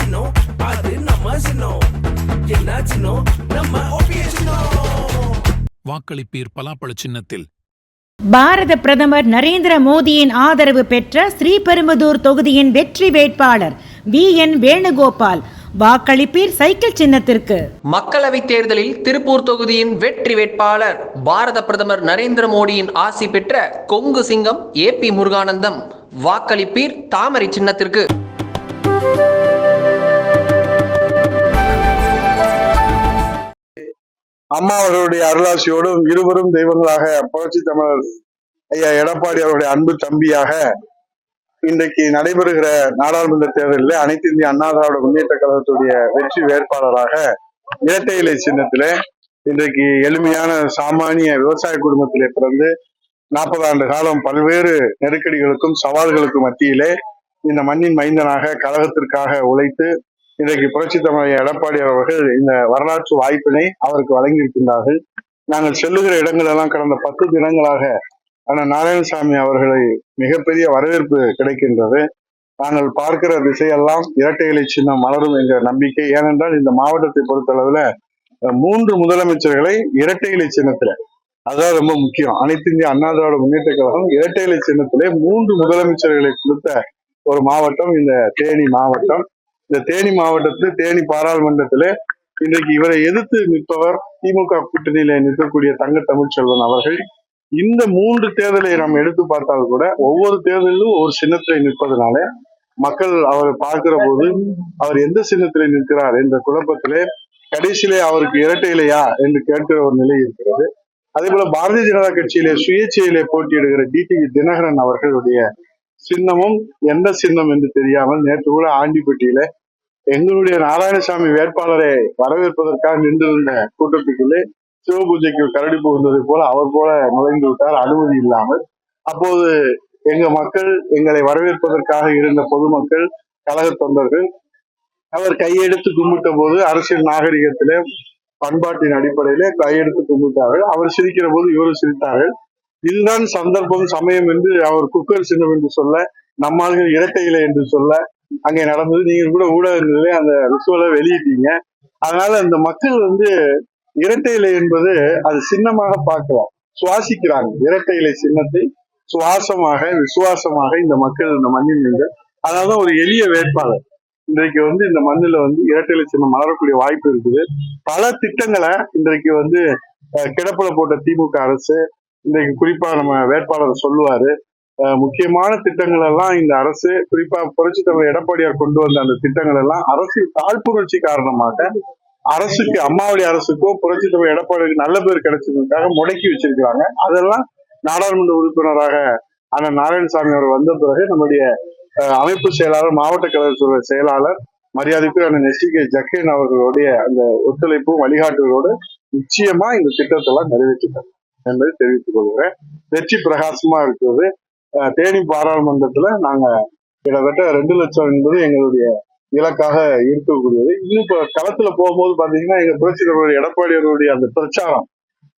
சின்னம் அது நம்ம சின்னம் என்ன சின்னம் நம்ம சின்னம் வாக்களிப்பீர் பலாப்பழ சின்னத்தில். பாரத பிரதமர் நரேந்திர மோடியின் ஆதரவு பெற்ற ஸ்ரீபெரும்புதூர் தொகுதியின் வெற்றி வேட்பாளர் வி என் வேணுகோபால். வாக்களிப்பீர் சைக்கிள் சின்னத்திற்கு. மக்களவைத் தேர்தலில் திருப்பூர் தொகுதியின் வெற்றி வேட்பாளர் பாரத பிரதமர் நரேந்திர மோடியின் ஆசி பெற்ற கொங்கு சிங்கம் ஏ பி முருகானந்தம். வாக்களிப்பீர் தாமரை சின்னத்திற்கு. அம்மா அவர்களுடைய அருளாசியோடும் இருவரும் தெய்வங்களாக புரட்சி தமிழர் ஐயா எடப்பாடி அவருடைய அன்பு தம்பியாக இன்றைக்கு நடைபெறுகிற நாடாளுமன்ற தேர்தலில் அனைத்து இந்திய அண்ணா திராவிட முன்னேற்ற கழகத்துடைய வெற்றி வேட்பாளராக இரட்டை இலை சின்னத்திலே இன்றைக்கு எளிமையான சாமானிய விவசாய குடும்பத்திலே பிறந்து நாற்பது ஆண்டு காலம் பல்வேறு நெருக்கடிகளுக்கும் சவால்களுக்கும் மத்தியிலே இந்த மண்ணின் மைந்தனாக கழகத்திற்காக உழைத்து இன்றைக்கு புரட்சி தமிழக எடப்பாடி அவர்கள் இந்த வரலாற்று வாய்ப்பினை அவருக்கு வழங்கியிருக்கின்றார்கள். நாங்கள் செல்லுகிற இடங்கள் எல்லாம் கடந்த பத்து தினங்களாக அண்ணன் நாராயணசாமி அவர்களை மிகப்பெரிய வரவேற்பு கிடைக்கின்றது. நாங்கள் பார்க்கிற திசையெல்லாம் இரட்டை இலை சின்னம் மலரும் என்ற நம்பிக்கை. ஏனென்றால் இந்த மாவட்டத்தை பொறுத்தளவுல மூன்று முதலமைச்சர்களை இரட்டை இலை சின்னத்துல அதான் ரொம்ப முக்கியம் அனைத்து இந்திய அண்ணா திராவிட முன்னேற்ற கழகம் இரட்டை இலை சின்னத்திலே மூன்று முதலமைச்சர்களை கொடுத்த ஒரு மாவட்டம் இந்த தேனி மாவட்டம். இந்த தேனி மாவட்டத்தில் தேனி பாராளுமன்றத்திலே இன்றைக்கு இவரை எதிர்த்து நிற்பவர் திமுக கூட்டணியில நிற்கக்கூடிய தங்க தமிழ்ச்செல்வன் அவர்கள். இந்த மூன்று தேர்தலை நாம் எடுத்து பார்த்தால் கூட ஒவ்வொரு தேர்தலிலும் ஒரு சின்னத்திலே நிற்பதனால மக்கள் அவரை பார்க்கிற போது அவர் எந்த சின்னத்திலே நிற்கிறார் என்ற குழப்பத்திலே கடைசியிலே அவருக்கு இரட்டை இல்லையா என்று கேட்கிற ஒரு நிலை இருக்கிறது. அதே போல பாரதிய ஜனதா கட்சியிலே சுயேட்சையிலே போட்டியிடுகிற டிடி தினகரன் அவர்களுடைய சின்னமும் எந்த சின்னம் என்று தெரியாமல் நேற்று கூட ஆண்டிப்பட்டியில எங்களுடைய நாராயணசாமி வேட்பாளரை வரவேற்பதற்காக நின்றிருந்த கூட்டத்துக்குள்ளே சிவபூஜைக்கு கரடி புகுந்ததை போல அவர் போல நுழைந்து விட்டார். அனுமதி இல்லாமல் அப்போது எங்க மக்கள் எங்களை வரவேற்பதற்காக இருந்த பொதுமக்கள் கழக தொண்டர்கள் அவர் கையெடுத்து கும்பிட்ட போது அரசியல் நாகரிகத்திலே பண்பாட்டின் அடிப்படையிலே கையெடுத்து கும்பிட்டார்கள். அவர் சிரிக்கிற போது இவரும் சிரித்தார்கள். இதுதான் சந்தர்ப்பம் சமயம் என்று அவர் குக்கர் சின்னம் என்று சொல்ல நம்மாள்கள் இரட்டை இலை என்று சொல்ல அங்கே நடந்தது. நீங்க கூட ஊடகங்களே அந்த ரிசுவலை வெளியிட்டீங்க. அதனால அந்த மக்கள் வந்து இரட்டை இலை என்பது அது சின்னமாக பார்க்கலாம். சுவாசிக்கிறாங்க. இரட்டை இலை சின்னத்தை சுவாசமாக விசுவாசமாக இந்த மக்கள் இந்த மண்ணில் நின்று அதனாலதான் ஒரு எளிய வேட்பாளர். இன்றைக்கு வந்து இந்த மண்ணில் வந்து இரட்டை இலை சின்னம் மலரக்கூடிய வாய்ப்பு இருக்குது. பல திட்டங்களை இன்றைக்கு வந்து கிடப்பில் போட்ட திமுக அரசு இன்றைக்கு குறிப்பா நம்ம வேட்பாளர் சொல்லுவாரு முக்கியமான திட்டங்கள் எல்லாம் இந்த அரசு குறிப்பா புரட்சி தலைவர் எடப்பாடியார் கொண்டு வந்த அந்த திட்டங்கள் எல்லாம் அரசின் தாழ்ப்புணர்ச்சி காரணமாக அரசுக்கு அம்மாவளி அரசுக்கும் புரட்சி தலைவர் எடப்பாடிக்கு நல்ல பேர் கிடைச்சதுக்காக முடக்கி வச்சிருக்கிறாங்க. அதெல்லாம் நாடாளுமன்ற உறுப்பினராக அண்ணன் நாராயணசாமி அவர் வந்த பிறகு நம்முடைய அமைப்பு செயலாளர் மாவட்ட கழகத்துறை செயலாளர் மரியாதைக்கு அண்ணன் எஸ் கே ஜக்கேன் அவர்களுடைய அந்த ஒத்துழைப்பும் வழிகாட்டுகளோடு நிச்சயமா இந்த திட்டத்தை எல்லாம் என்பதை தெரிவித்துக் கொள்கிறேன். வெற்றி பிரகாசமா இருக்கிறது. தேனி பாராளுமன்றத்துல நாங்க கிட்டத்தட்ட ரெண்டு லட்சம் என்பது எங்களுடைய இலக்காக இருக்கக்கூடியது. இன்னும் இப்ப களத்துல போகும்போது பாத்தீங்கன்னா எங்க புரட்சி தலைவர் எடப்பாடி அவருடைய அந்த பிரச்சாரம்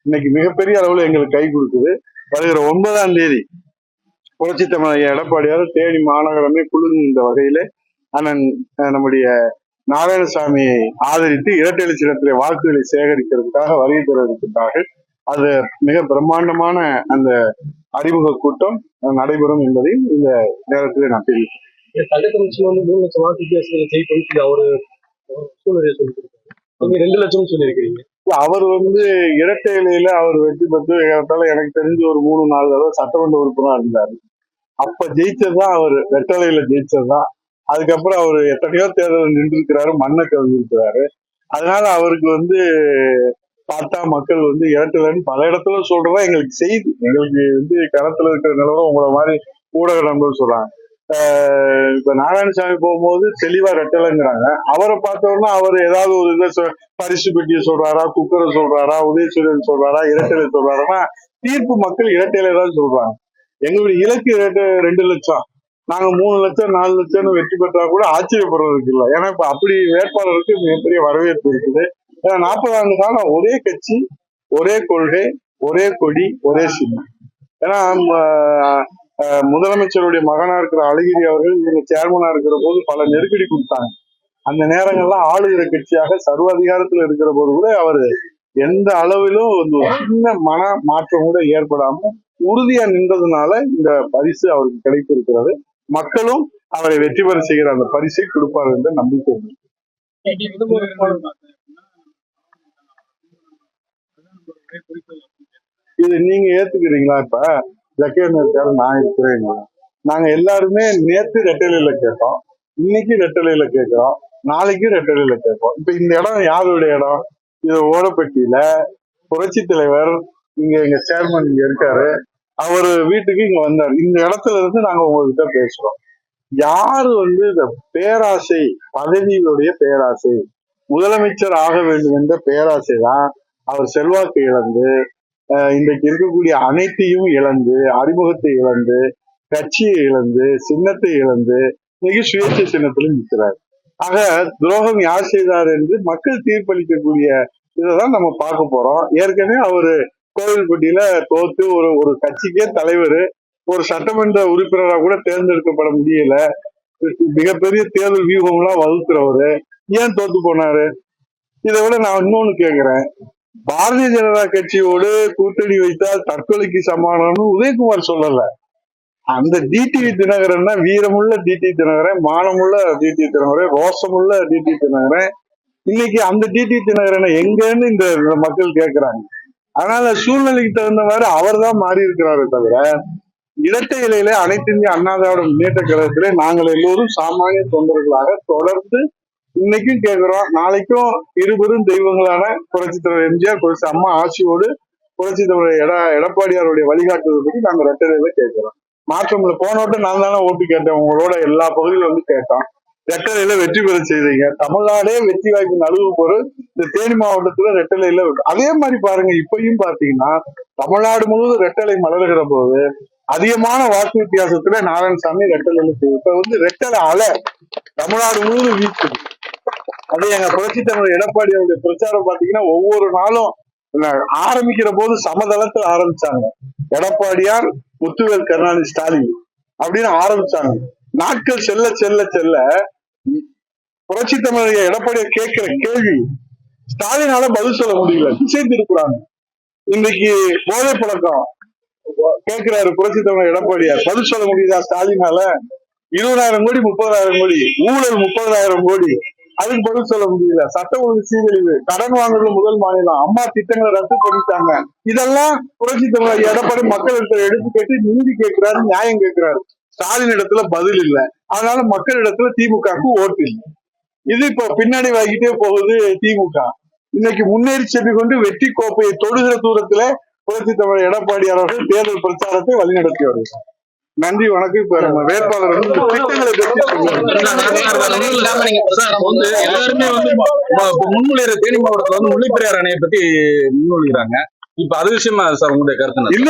இன்னைக்கு மிகப்பெரிய அளவுல எங்களுக்கு கை கொடுக்குது. வருகிற ஒன்பதாம் தேதி புரட்சி தமிழக எடப்பாடியார் தேனி மாநகரமே குழுந்த வகையில அண்ணன் நம்முடைய நாராயணசாமியை ஆதரித்து இரட்டை சின்னத்திலே வாக்குகளை சேகரிக்கிறதுக்காக வருகை தர இருக்கின்றார்கள் அது மிக பிரம்மாண்டமான அந்த அறிமுக கூட்டம் நடைபெறும் என்பதையும் இந்த நேரத்தில் நான் தெரிவிக்கிறேன். தங்கத்தமிழ்ச்சி வந்து மூணு லட்சம் வாக்கு சொல்லி அவரு சூழ்நிலையை சொல்லியிருக்காரு. நீங்க ரெண்டு லட்சம் சொல்லியிருக்கிறீங்க. அவர் வந்து இரட்டை இலையில அவர் வெற்றி பெற்று ஏறத்தாழ எனக்கு தெரிஞ்சு ஒரு மூணு நாலு தடவை சட்டமன்ற உறுப்பினரா இருந்தாரு. அப்ப ஜெயிச்சதுதான் அவர். வெட்டலையில ஜெயிச்சதுதான். அதுக்கப்புறம் அவர் எத்தனையோ தேர்தல் நின்றுருக்கிறாரு மண்ணை கவிழ்ந்திருக்கிறாரு. அதனால அவருக்கு வந்து பார்த்தா மக்கள் வந்து இரட்டலைன்னு பல இடத்துல சொல்றதா எங்களுக்கு செய்தி. எங்களுக்கு வந்து களத்துல இருக்கிற நிலவரம் உங்களை மாதிரி ஊடக நண்பர் சொல்றாங்க இப்ப நாராயணசாமி போகும்போது தெளிவா ரெட்டலைங்கிறாங்க. அவரை பார்த்தோம்னா அவர் ஏதாவது ஒரு இதை பரிசு பெட்டியை சொல்றாரா குக்கரை சொல்றாரா உதயசூரியன் சொல்றாரா இரட்டையில சொல்றாருன்னா தீர்ப்பு மக்கள் இரட்டையில தான் சொல்றாங்க. எங்களுடைய இலக்கு இரட்டை ரெண்டு லட்சம். நாங்க மூணு லட்சம் நாலு லட்சம்னு வெற்றி பெற்றா கூட ஆச்சரியப்படுறதுக்கு இல்லை. ஏன்னா இப்ப அப்படி வேட்பாளருக்கு மிகப்பெரிய வரவேற்பு இருக்குது. ஏன்னா நாற்பது ஆண்டு காலம் ஒரே கட்சி ஒரே கொள்கை ஒரே கொடி ஒரே சின்னம். ஏன்னா முதலமைச்சருடைய மகனா இருக்கிற அழகிரி அவர்கள் இவங்க சேர்மனா இருக்கிற போது பல நெருக்கடி கொடுத்தாங்க. அந்த நேரங்கள்லாம் ஆளுகிற கட்சியாக சர்வ அதிகாரத்துல இருக்கிற போது கூட அவர் எந்த அளவிலும் வந்து ஒரு சின்ன மன மாற்றம் கூட ஏற்படாம உறுதியா நின்றதுனால இந்த பரிசு அவருக்கு கிடைத்திருக்கிறது. மக்களும் அவரை வெற்றி பெற செய்கிற அந்த பரிசை கொடுப்பார் என்ற நம்பிக்கை. இது நீங்க ஏத்துக்கிறீங்களா இப்ப? ஜக்கீர் இருக்காரு நான் இருக்கிறேன். நாங்க எல்லாருமே நேத்து ரெட்டலையில கேட்டோம். இன்னைக்கு ரெட்டலையில கேட்கிறோம். நாளைக்கு ரெட்டலையில கேட்போம். இப்ப இந்த இடம் யாருடைய இடம்? இது ஓடப்பட்டியில புரட்சி தலைவர் இங்க எங்க சேர்மன் இங்க இருக்காரு. அவர் வீட்டுக்கு இங்க வந்தார். இந்த இடத்துல இருந்து நாங்க உங்ககிட்ட பேசுறோம். யாரு வந்து இந்த பேராசை பதவியுடைய பேராசை முதலமைச்சர் ஆக வேண்டும் என்ற பேராசை தான் அவர் செல்வாக்கு இழந்து இன்றைக்கு இருக்கக்கூடிய அனைத்தையும் இழந்து அறிமுகத்தை இழந்து கட்சியை இழந்து சின்னத்தை இழந்து இன்னைக்கு சுயேட்சை சின்னத்திலும் நிற்கிறார். ஆக துரோகம் யார் செய்தார் என்று மக்கள் தீர்ப்பளிக்கக்கூடிய இதைதான் நம்ம பார்க்க போறோம். ஏற்கனவே அவரு கோவில்பட்டியில தோத்து ஒரு ஒரு கட்சிக்கே தலைவர் ஒரு சட்டமன்ற உறுப்பினராக கூட தேர்ந்தெடுக்கப்பட முடியல. மிகப்பெரிய தேர்தல் வியூகம்லாம் வகுக்கிறவரு. ஏன் தோத்து போனாரு? இதை விட நான் இன்னொன்னு கேக்குறேன். பாரதிய ஜனதா கட்சியோடு கூட்டணி வைத்தால் தற்கொலைக்கு சமானம்னு உதயகுமார் சொல்லல. அந்த டிடிவி தினகரன்னா வீரமுள்ள டிடி தினகரன் மானமுள்ள டிடி தினகரன் ரோசமுள்ள டிடி தினகரன். இன்னைக்கு அந்த டிடி தினகரனை எங்கன்னு இந்த மக்கள் கேட்கிறாங்க அதனால சூழ்நிலைக்கு தகுந்த மாதிரி அவர் தான் மாறி இருக்கிறாரு தவிர இரட்டை இலையில அனைத்து இந்திய அண்ணாதாவோட முன்னேற்ற கழகத்திலே நாங்கள் எல்லோரும் சாமானிய தொண்டர்களாக தொடர்ந்து இன்னைக்கும் கேட்கிறோம் நாளைக்கும் இருபெரும் தெய்வங்களான புரட்சி தலைவர் எம்ஜிஆர் புரட்சி அம்மா ஆட்சியோடு புரட்சி தலைவர் எட எடப்பாடியாருடைய வழிகாட்டுதல் பற்றி நாங்க ரெட்டலையில கேட்கிறோம் மாற்றம்ல போன வட்டம் நான் தானே ஓட்டு கேட்டேன். உங்களோட எல்லா பகுதியிலும் வந்து கேட்டோம். ரெட்டலையில வெற்றி பெற செய்தீங்க. தமிழ்நாடே வெற்றி வாய்ப்பு நழுவு பொருள் இந்த தேனி மாவட்டத்துல ரெட்டலையில அதே மாதிரி பாருங்க இப்பயும் பாத்தீங்கன்னா தமிழ்நாடு முழுவதும் ரெட்டலை மலர்கிற போது அதிகமான வாக்கு வித்தியாசத்துல நாராயணசாமி ரெட்டலையில இப்ப வந்து ரெட்டலை அலை தமிழ்நாடு முழுவதும் வீசுது அது எங்க புரட்சி தமிழ் எடப்பாடி அவருடைய பிரச்சாரம் பாத்தீங்கன்னா ஒவ்வொரு நாளும் ஆரம்பிக்கிற போது சமதளத்துல ஆரம்பிச்சாங்க. எடப்பாடியார் முத்துவேல் கருணாநிதி ஸ்டாலின் அப்படின்னு ஆரம்பிச்சாங்க. நாட்கள் செல்ல செல்ல செல்ல புரட்சி தமிழர் எடப்பாடியார் கேட்கிற கேள்வி ஸ்டாலினால பதில் சொல்ல முடியல. திசை திருப்புறாங்க இன்னைக்கு போதை பழக்கம் கேட்கிறாரு புரட்சி தமிழர் எடப்பாடியார். பதில் சொல்ல முடியுதா ஸ்டாலினால? இருபதாயிரம் கோடி முப்பதாயிரம் கோடி ஊழல் முப்பதாயிரம் கோடி. அதுக்கு பதில் சொல்ல முடியல. சட்ட ஒழுங்கு சீரழிவு கடன் வாங்குறது முதல் மாநிலம். அம்மா திட்டங்களை ரத்து பண்ணிட்டாங்க. இதெல்லாம் புரட்சி தமிழர் எடப்பாடி மக்கள் இடத்துல எடுத்து கேட்டு நீதி கேட்கிறாரு நியாயம் கேட்கிறாரு. ஸ்டாலின் இடத்துல பதில் இல்ல. அதனால மக்கள் இடத்துல திமுகவுக்கு ஓட்டு இல்லை. இது இப்போ பின்னாடி வாங்கிட்டே போகுது திமுக. இன்னைக்கு முன்னேறி சென்று கொண்டு வெற்றி கோப்பையை தொடுகிற தூரத்துல புரட்சி தமிழர் எடப்பாடி அவர்கள் தேர்தல் பிரச்சாரத்தை வழிநடத்தி வருகிறார். நன்றி வணக்கம். இப்ப நம்ம வேட்பாளர் வந்து திட்டங்களை பற்றி வந்து எல்லாருமே வந்து முன்மொழிகிற தேனி மாவட்டத்துல வந்து முல்லைப்பெரியார் அணையை பத்தி முன்மொழிகிறாங்க. இப்ப அது விஷயமா சார் உங்களுடைய கருத்து? இல்ல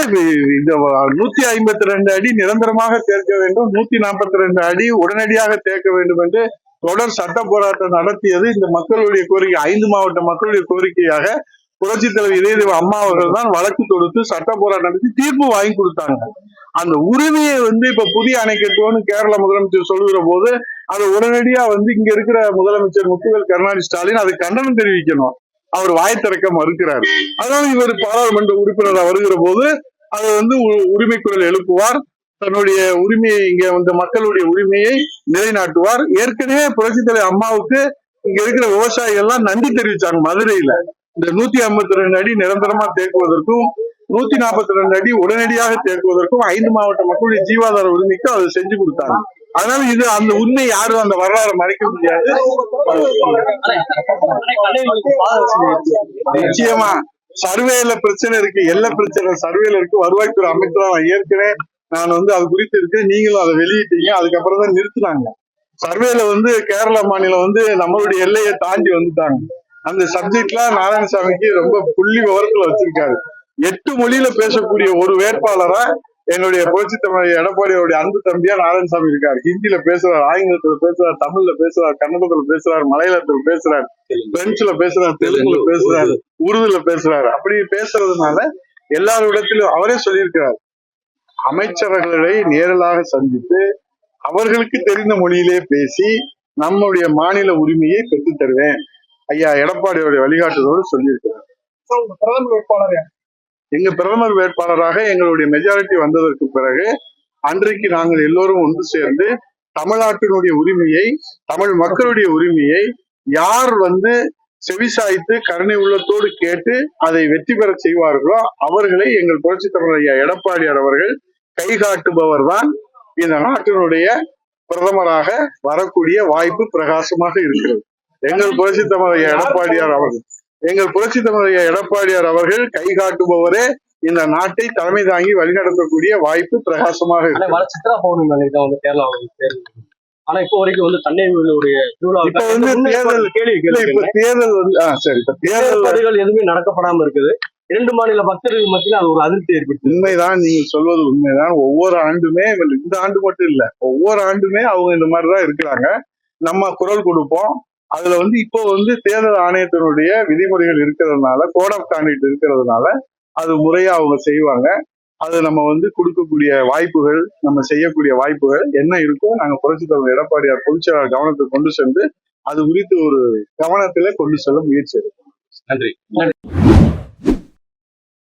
இந்த நூத்தி ஐம்பத்தி ரெண்டு அடி நிரந்தரமாக தேர்க்க வேண்டும். நூத்தி நாற்பத்தி ரெண்டு அடி உடனடியாக தேக்க வேண்டும் என்று தொடர் சட்ட போராட்டம் நடத்தியது. இந்த மக்களுடைய கோரிக்கை ஐந்து மாவட்ட மக்களுடைய கோரிக்கையாக புரட்சி தலைவர் இதயதேவ அம்மா அவர்கள் தான் வழக்கு தொடுத்து சட்ட போராட்டம் நடத்தி தீர்ப்பு வாங்கி கொடுத்தாங்க. அந்த உரிமையை வந்து இப்ப புதிய அணை கட்டுவோம்னு கேரள முதலமைச்சர் சொல்லுகிற போது அதை உடனடியா வந்து இங்க இருக்கிற முதலமைச்சர் முத்துவேல் கருணாநிதி ஸ்டாலின் அது கண்டனம் தெரிவிக்கணும். அவர் வாய் திறக்க மறுக்கிறார். அதனால இவர் பாராளுமன்ற உறுப்பினராக வருகிற போது அதை வந்து உ- உரிமை குரல் எழுப்புவார். தன்னுடைய உரிமையை இங்க வந்து மக்களுடைய உரிமையை நிலைநாட்டுவார். ஏற்கனவே புரட்சி தலைவர் அம்மாவுக்கு இங்க இருக்கிற விவசாயிகள் எல்லாம் நன்றி தெரிவிச்சாங்க மதுரையில. இந்த நூத்தி ஐம்பத்தி ரெண்டு அடி நிரந்தரமா தேக்குவதற்கும் நூத்தி நாற்பத்தி ரெண்டு அடி உடனடியாக தேக்குவதற்கும் ஐந்து மாவட்ட மக்களுடைய ஜீவாதார உரிமைக்கும் அதை செஞ்சு கொடுத்தாங்க. அதனால இது அந்த உண்மை யாரும் அந்த வரலாறு மறைக்க முடியாது. நிச்சயமா சர்வேல பிரச்சனை இருக்கு எல்லா பிரச்சனை சர்வேல இருக்கு. வருவாய்த்துறை அமைச்சரா நான் ஏற்கனவே நான் வந்து அது குறித்து இருக்கேன் நீங்களும் அதை வெளியிட்டீங்க. அதுக்கப்புறம் தான் நிறுத்தினாங்க. சர்வேல வந்து கேரளா மாநிலம் வந்து நம்மளுடைய எல்லையை தாண்டி வந்துட்டாங்க. அந்த சப்ஜெக்ட்லாம் நாராயணசாமிக்கு ரொம்ப புள்ளி விவரத்துல வச்சிருக்காரு. எட்டு மொழியில பேசக்கூடிய ஒரு வேட்பாளரா என்னுடைய புரட்சி தமிழ் எடப்பாடியோடைய அன்பு தம்பியா நாராயணசாமி இருக்காரு. ஹிந்தியில பேசுறாரு ஆங்கிலத்துல பேசுறாரு தமிழ்ல பேசுறாரு கன்னடத்துல பேசுறாரு மலையாளத்துல பேசுறாரு பிரெஞ்சுல பேசுறாரு தெலுங்குல பேசுறாரு உருதுல பேசுறாரு. அப்படி பேசுறதுனால எல்லாரிடத்திலும் அவரே சொல்லியிருக்கிறார். அமைச்சர்களை நேரலாக சந்தித்து அவர்களுக்கு தெரிந்த மொழியிலே பேசி நம்முடைய மாநில உரிமையை பெற்றுத் தருவேன் ஐயா எடப்பாடியோட வழிகாட்டுதோடு சொல்லியிருக்கிறார். பிரதமர் வேட்பாளர் எங்க பிரதமர் வேட்பாளராக எங்களுடைய மெஜாரிட்டி வந்ததற்கு பிறகு அன்றைக்கு நாங்கள் எல்லோரும் ஒன்று சேர்ந்து தமிழ்நாட்டினுடைய உரிமையை தமிழ் மக்களுடைய உரிமையை யார் வந்து செவிசாய்த்து கருணை உள்ளத்தோடு கேட்டு அதை வெற்றி பெற செய்வார்களோ அவர்களை எங்கள் புரட்சி தமிழர் ஐயா எடப்பாடியார் அவர்கள் கைகாட்டுபவர் தான் இந்த நாட்டினுடைய பிரதமராக வரக்கூடிய வாய்ப்பு பிரகாசமாக இருக்கிறது. எங்கள் புரட்சி தமிழர் ஐயா எடப்பாடியார் அவர்கள். எங்கள் புரட்சி தமிழர் ஐயா எடப்பாடியார் அவர்கள் கைகாட்டுபவரே இந்த நாட்டை தலைமை தாங்கி வழிநடத்தக்கூடிய வாய்ப்பு பிரகாசமாக இருக்கு. சித்ரா பௌர்ணமி தான் வந்து தேர்தல் ஆனா இப்போ வரைக்கும் வந்து தன்னையுடைய இப்ப வந்து தேர்தல் இப்ப தேர்தல் வந்து சரி இப்ப தேர்தல் எதுவுமே நடக்கப்படாம இருக்குது. இரண்டு மாநில பக்தர்கள் மத்தியில் அது ஒரு அதிருப்தி ஏற்படுத்தி உண்மைதான் நீங்க சொல்வது உண்மைதான். ஒவ்வொரு ஆண்டுமே இந்த ஆண்டு மட்டும் இல்ல ஒவ்வொரு ஆண்டுமே அவங்க இந்த மாதிரிதான் இருக்கிறாங்க. நம்ம குரல் கொடுப்போம். அதுல வந்து இப்போ வந்து தேர்தல் ஆணையத்தினுடைய விதிமுறைகள் இருக்கிறதுனால கோட் ஆஃப் கான்டக்ட் இருக்கிறதுனால அது முறையா அவங்க செய்வாங்க. அது நம்ம வந்து கொடுக்கக்கூடிய வாய்ப்புகள் நம்ம செய்யக்கூடிய வாய்ப்புகள் என்ன இருக்கோ நாங்க புரட்சி தலைவர் எடப்பாடியார் பொதுச்செயலாளர் கவனத்துக்கு கொண்டு சென்று அது குறித்து ஒரு கவனத்திலே கொண்டு செல்ல முயற்சி எடுப்போம். நன்றி.